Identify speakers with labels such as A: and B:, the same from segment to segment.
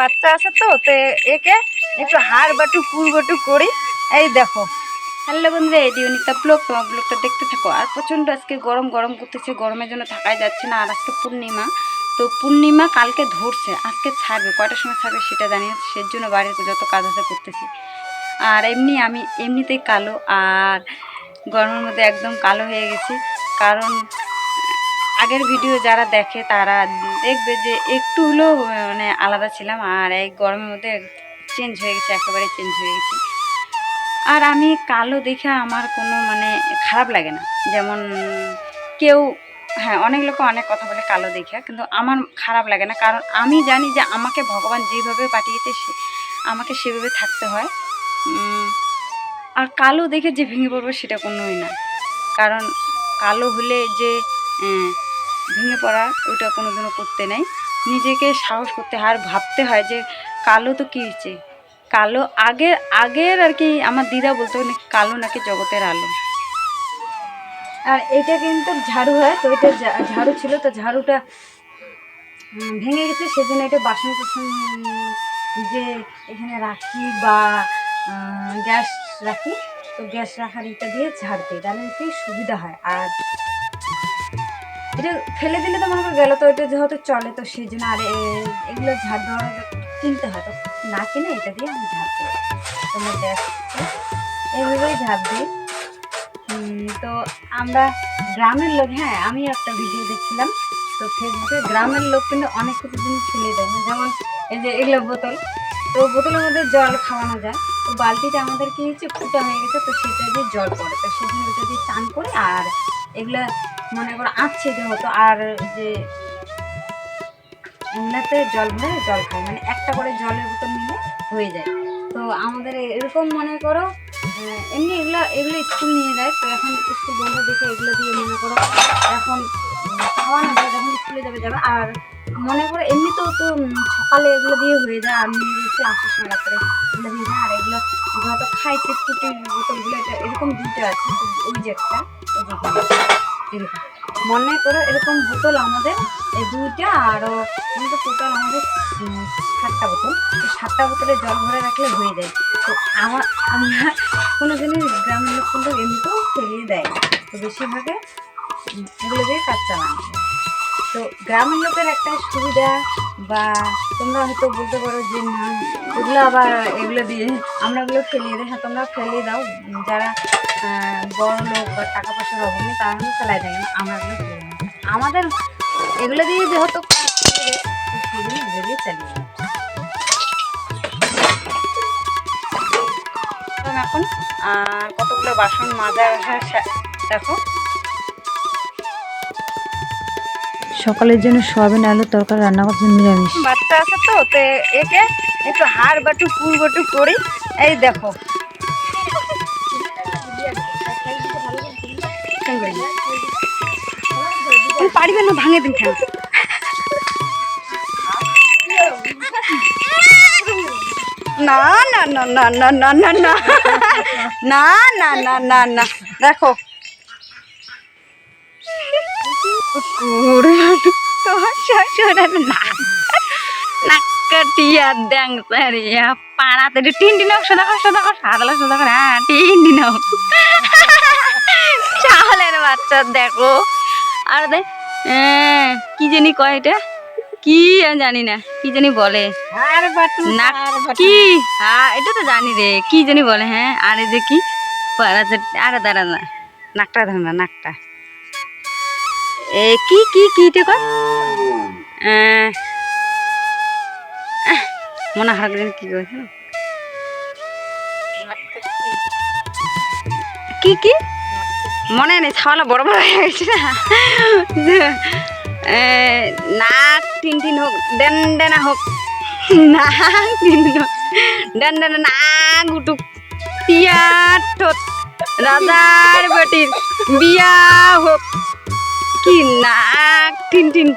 A: বাচ্চা আছে তো তো একে একটু হাড় বাটু পুর বাটু করি। এই দেখো। হ্যালো বন্ধুরা, এই দিওনিতা ব্লগ। তোমার ব্লগটা দেখতে থাকো। আর প্রচণ্ড আজকে গরম গরম করতেছে, গরমের জন্য থাকাই যাচ্ছে না। আর আজকে পূর্ণিমা। তো পূর্ণিমা কালকে ধরছে, আজকে ছাড়বে, কয়টার সময় ছাড়বে সেটা জানি সেই জন্য বাড়ির যত কাজ আছে করতেছি। আর এমনি আমি এমনিতেই কালো, আর গরমের মধ্যে একদম কালো হয়ে গেছি। কারণ আগের ভিডিও যারা দেখে তারা দেখবে যে একটু হলেও মানে আলাদা ছিলাম আর এই গরমের মধ্যে চেঞ্জ হয়ে গেছে একেবারে চেঞ্জ হয়ে গেছি। আর আমি কালো দেখে আমার কোনো মানে খারাপ লাগে না। যেমন কেউ হ্যাঁ অনেক লোক অনেক কথা বলে কালো দেখে কিন্তু আমার খারাপ লাগে না। কারণ আমি জানি যে আমাকে ভগবান যেভাবে পাঠিয়েছে সে আমাকে সেভাবে থাকতে হয়। আর কালো দেখে যে ভেঙে পড়ব সেটা কোনোই না। কারণ কালো হলে যে আহ, ভেঙে পড়া ওটা কোনো দিনও করতে নেই। নিজেকে সাহস করতে হয়, আর ভাবতে হয় যে কালো তো কী হচ্ছে কালো আগের আগের আর কি আমার দিদা বলতো কালো নাকি জগতের আলো। আর এটা কিন্তু ঝাড়ু হয়, তো এটা ঝাড়ু ছিল, তো ঝাড়ুটা ভেঙে গেছে, সেজন্য এটা বাসন টাসন যে এখানে রাখি বা গ্যাস রাখি, তো গ্যাস রাখার এটা দিয়ে ঝাড় দিই তাহলে সুবিধা হয়। আর এটা ফেলে দিলে তো মনে করো গেল তো, এটা যেহেতু চলে তো সেই জন্য আর এগুলো ঝাড় দেওয়ার কিনতে হয়। তো না কিনে এটা দিয়ে আমি ঝাড় দিই তোমার এইভাবেই ঝাড় দিই। তো আমরা গ্রামের লোক হ্যাঁ আমি একটা ভিডিও দেখছিলাম। তো ফেসবুকে গ্রামের লোক কিন্তু অনেক কিছু জিনিস ফেলে দেয়। না যেমন এই যে এগুলো বোতল, তো বোতলের মধ্যে জল খাওয়ানো যায়। তো বালতিটা আমাদের কি হচ্ছে ফুটা হয়ে গেছে, তো সেটা দিয়ে জল পড়ে। তো সেখানে ওটা দিয়ে চান করে আর এগুলা মনে করো আঁচছে যে হতো আর যে এমনিতে জল ভরে জল খাই মানে একটা করে জলের বোতল নিলে হয়ে যায়। তো আমাদের এরকম মনে করো এমনি এগুলো এগুলো স্কুল নিয়ে যায়, তো এখন স্কুল বন্ধ দেখে এগুলো দিয়ে মনে করো এখন খাওয়ানো যায় যখন স্কুলে যাবে যাবে। আর মনে করো এমনিতেও তো সকালে এগুলো দিয়ে হয়ে যায়, আর নিয়ে গেছি আসার সময় রাত্রে এগুলো দিয়ে যায়, আর এগুলো হয়তো খাইছে, ফুটির বোতলগুলো এরকম দুটো আছে, ওই যে একটা। মনে করো এরকম বোতল আমাদের, এই দুইটা আরও টোটাল আমাদের সাতটা বোতল। সাতটা বোতলে জল ভরে রাখলে হয়ে যায়। তো আমার, আমরা কোনো জিনিস গ্রামের লোক কিন্তু এমনিতেও ফেলিয়ে দেয় তো বেশিরভাগে এগুলো দিয়ে কাজ চালানো তো গ্রামের লোকের একটা সুবিধা বা তোমরা হয়তো বলতে পারো যে না, এগুলো আবার এগুলো দিয়ে আমরা এগুলো ফেলিয়ে দেয়। হ্যাঁ তোমরা ফেলিয়ে দাও। যারা বড় লোক বা টাকা পয়সার অভাব নেই তারা কিন্তু ফেলাই দেয় না আমরা ফেলে দিই আমাদের এগুলো দিয়ে যেহেতু সেগুলো এগুলো চালিয়ে এখন কতগুলো বাসন মাজা দেখো।
B: সকালের জন্য সোয়াবিন আলুর তরকারি রান্না করছেন নিরামিষ।
A: বাচ্চা আছে তো তো একে একটু হাড় বাটু পুর বাটু করি। এই দেখো পারিবে না, ভাঙে দিন ঠান্ডা না না না না না না না না। না না না না না। দেখো। পাড়াতে টিন হোক সদা কর সদা কর সদা কর। হ্যাঁ টিন টিন চালের বাচ্চা দেখো। আর দে হ্যাঁ, কি জানি কয় এটা? কি জানি না কি জানি বলে।
B: আর বাটু
A: কি? হ্যাঁ এটা তো জানি রে কি জানি বলে হ্যাঁ। আর যে কি? আরে দাঁড়া না নাকটা ধর না নাকটা। এ কি কি কি এটা কয়? আহ, মনে হয় কি কয়? কি কি? মনে নেই ছাওয়ালা বড় বড় হয়ে গেছে না। নাক তিন তিন হোক ডেন ডেনা হোক নাক তিন তিন হোক ডেন ডেনা নাক উঠুক টিয়ার ঠোঁট রাজার বেটির বিয়া হোক। কি নাক তিন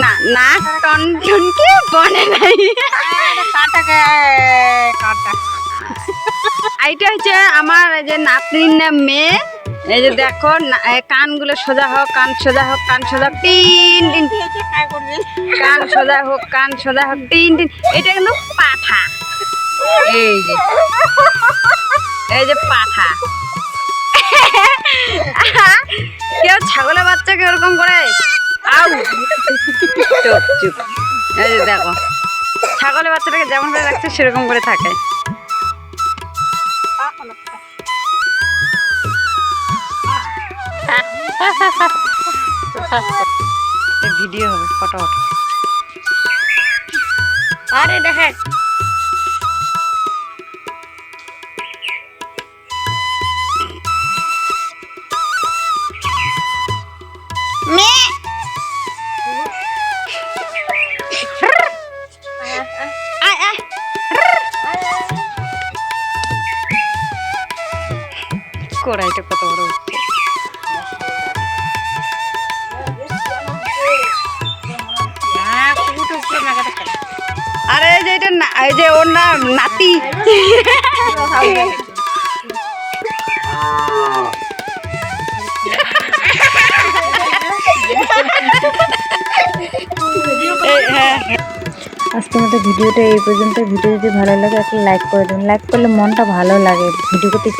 A: না নাক টন টন কি বনে নাই।
B: কাটাকে কাটা।
A: এইটা হচ্ছে আমার যে নাতনির না মেয়ে এই যে দেখো কানগুলো সোজা হোক কান সোজা হোক কান সোজা হোক, টিন টিন। কান সোজা হোক কান সোজা হোক টিন টিন। এটা কিন্তু পাঠা। এই যে। এই যে পাঠা। কেউ ছাগলের বাচ্চাকে ওরকম করে? আউ। চুপ চুপ। এই যে দেখো। ছাগলের বাচ্চাটাকে যেমন করে রাখছে সেরকম করে থাকে। ভিডিও হবে ফটো ফটো
B: আরে দেখেন।
A: আরে এই যে এটা এই যে ওর না নাতি। হ্যাঁ।
B: আজকের মতো ভিডিওটা এই পর্যন্ত ভিডিও যদি ভালো লাগে, একটা লাইক করে দিন। লাইক করলে মনটা ভালো লাগে। ভিডিও করতে